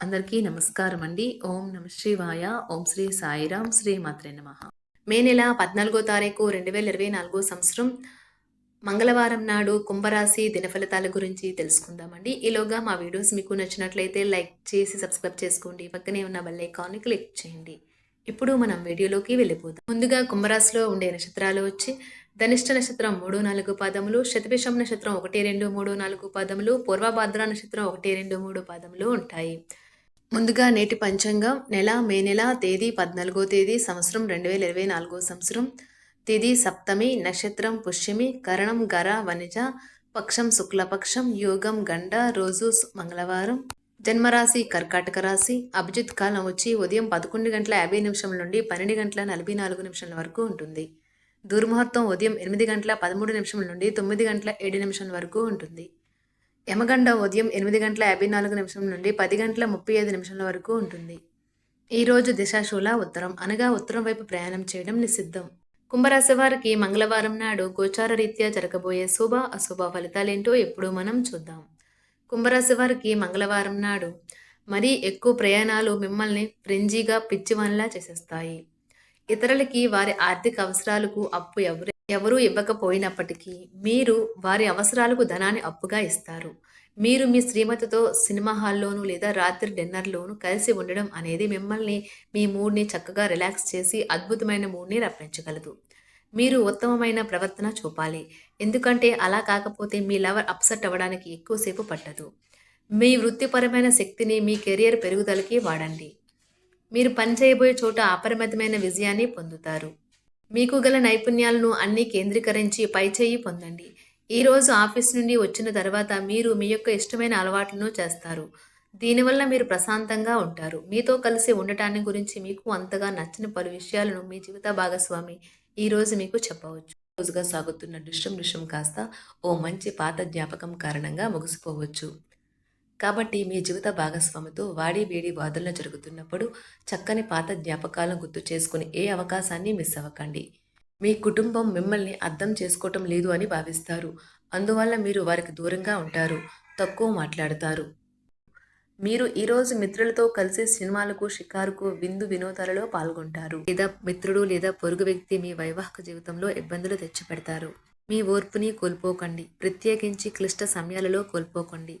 అందరికీ నమస్కారం అండి. ఓం నమ శివాయ. ఓం శ్రీ సాయిరాం. శ్రీ మాత్రే నమ. మే నెల పద్నాలుగో తారీఖు రెండు వేల ఇరవై నాలుగో సంవత్సరం. మంగళవారం నాడు కుంభరాశి దినఫలితాల గురించి తెలుసుకుందామండి. ఈలోగా మా వీడియోస్ మీకు నచ్చినట్లయితే లైక్ చేసి సబ్స్క్రైబ్ చేసుకోండి. పక్కనే ఉన్న బెల్ ఐకాన్ని క్లిక్ చేయండి. ఇప్పుడు మనం వీడియోలోకి వెళ్ళిపోదాం. ముందుగా కుంభరాశిలో ఉండే నక్షత్రాలు వచ్చి ధనిష్ట నక్షత్రం మూడు నాలుగు పాదములు శతభిషం నక్షత్రం ఒకటి రెండు మూడు నాలుగు పాదములు పూర్వభాద్ర నక్షత్రం ఒకటి రెండు మూడు పాదములు ఉంటాయి. ముందుగా నేటి పంచాంగం నెల మే నెల తేదీ పద్నాలుగో తేదీ సంవత్సరం రెండు వేల ఇరవై నాలుగో సంవత్సరం. తేదీ సప్తమి నక్షత్రం పుష్యమి కరణం గర వనిజ పక్షం శుక్లపక్షం యోగం గండ రోజు మంగళవారం. జన్మరాశి కర్కాటక రాశి అభిజిత్ కాలం వచ్చి ఉదయం పదకొండు గంటల యాభై నిమిషం నుండి పన్నెండు గంటల నలభై నాలుగు నిమిషాల వరకు ఉంటుంది. దుర్ముహూర్తం ఉదయం ఎనిమిది గంటల పదమూడు నిమిషం నుండి తొమ్మిది గంటల ఏడు నిమిషాల వరకు ఉంటుంది. యమగండ ఉదయం ఎనిమిది గంటల యాభై నాలుగు నిమిషం నుండి పది గంటల ముప్పై ఐదు నిమిషాల వరకు ఉంటుంది. ఈరోజు దిశాశూల ఉత్తరం. అనగా ఉత్తరం వైపు ప్రయాణం చేయడం నిషిద్ధం. కుంభరాశి వారికి మంగళవారం నాడు గోచార రీత్యా జరగబోయే శుభ అశుభ ఫలితాలేంటో ఎప్పుడూ మనం చూద్దాం. కుంభరాశి వారికి మంగళవారం నాడు మరీ ఎక్కువ ప్రయాణాలు మిమ్మల్ని ఫ్రెంజీగా పిచ్చివన్లా చేసేస్తాయి. ఇతరులకి వారి ఆర్థిక అవసరాలకు అప్పు ఎవరు ఎవరూ ఇవ్వకపోయినప్పటికీ మీరు వారి అవసరాలకు ధనాన్ని అప్పుగా ఇస్తారు. మీరు మీ శ్రీమతితో సినిమా హాల్లోనూ లేదా రాత్రి డిన్నర్లోనూ కలిసి ఉండడం అనేది మిమ్మల్ని మీ మూడ్ని చక్కగా రిలాక్స్ చేసి అద్భుతమైన మూడ్ని రప్పించగలదు. మీరు ఉత్తమమైన ప్రవర్తన చూపాలి. ఎందుకంటే అలా కాకపోతే మీ లవర్ అప్సెట్ అవ్వడానికి ఎక్కువసేపు పట్టదు. మీ వృత్తిపరమైన శక్తిని మీ కెరియర్ పెరుగుదలకి వాడండి. మీరు పనిచేయబోయే చోట అపరిమితమైన విజయాన్ని పొందుతారు. మీకు గల నైపుణ్యాలను అన్నీ కేంద్రీకరించి పైచేయి పొందండి. ఈరోజు ఆఫీస్ నుండి వచ్చిన తర్వాత మీరు మీ యొక్క ఇష్టమైన అలవాట్లను చేస్తారు. దీనివల్ల మీరు ప్రశాంతంగా ఉంటారు. మీతో కలిసి ఉండటాన్ని గురించి మీకు అంతగా నచ్చని పలు విషయాలను మీ జీవిత భాగస్వామి ఈ రోజు మీకు చెప్పవచ్చు. రోజుగా సాగుతున్న దృశ్యం దృశ్యం కాస్త ఓ మంచి పాత జ్ఞాపకం కారణంగా ముగిసిపోవచ్చు. కాబట్టి మీ జీవిత భాగస్వామితో వాడి వేడి వాదనలు జరుగుతున్నప్పుడు చక్కని పాత జ్ఞాపకాలను గుర్తు చేసుకుని ఏ అవకాశాన్ని మిస్ అవ్వకండి. మీ కుటుంబం మిమ్మల్ని అర్థం చేసుకోవటం లేదు అని భావిస్తారు. అందువల్ల మీరు వారికి దూరంగా ఉంటారు తక్కువ మాట్లాడతారు. మీరు ఈరోజు మిత్రులతో కలిసి సినిమాలకు షికారుకు విందు వినోదాలలో పాల్గొంటారు. లేదా మిత్రుడు లేదా పొరుగు వ్యక్తి మీ వైవాహిక జీవితంలో ఇబ్బందులు తెచ్చిపెడతారు. మీ ఓర్పుని కోల్పోకండి. ప్రత్యేకించి క్లిష్ట సమయాలలో కోల్పోకండి.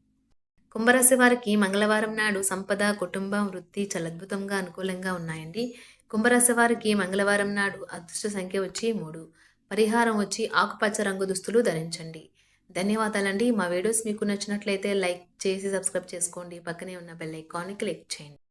కుంభరాశి వారికి మంగళవారం నాడు సంపద కుటుంబం వృత్తి చాలా అద్భుతంగా అనుకూలంగా ఉన్నాయండి. కుంభరాశి వారికి మంగళవారం నాడు అదృష్ట సంఖ్య వచ్చి మూడు. పరిహారం వచ్చి ఆకుపచ్చ రంగు దుస్తులు ధరించండి. ధన్యవాదాలండి. మా వీడియోస్ మీకు నచ్చినట్లయితే లైక్ చేసి సబ్స్క్రైబ్ చేసుకోండి. పక్కనే ఉన్న బెల్ ఐకాన్ని క్లిక్ చేయండి.